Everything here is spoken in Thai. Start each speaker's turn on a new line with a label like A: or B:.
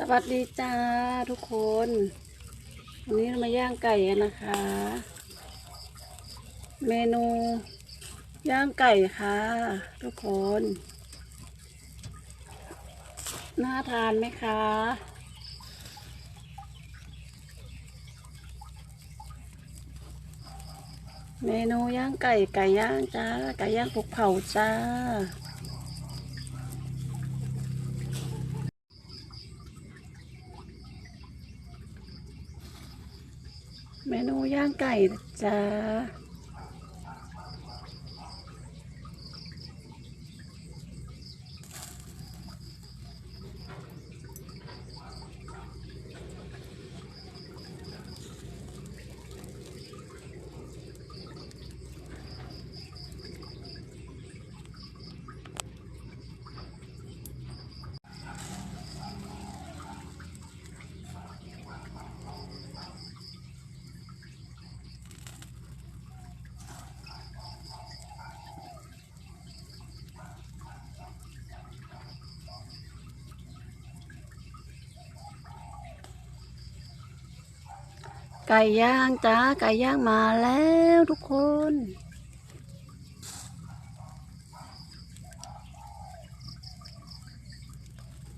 A: สวัสดีจ้าทุกคน วันนี้เรามาย่างไก่นะคะ เมนูย่างไก่ค่ะ ทุกคน น่าทานไหมคะเมนูย่างไก่ไก่ย่างจ้าไก่ย่างภูเขาจ้า เมนูย่างไก่นะจ้า ไก่ย่างจ้าไก่ย่างมาแล้วทุกคน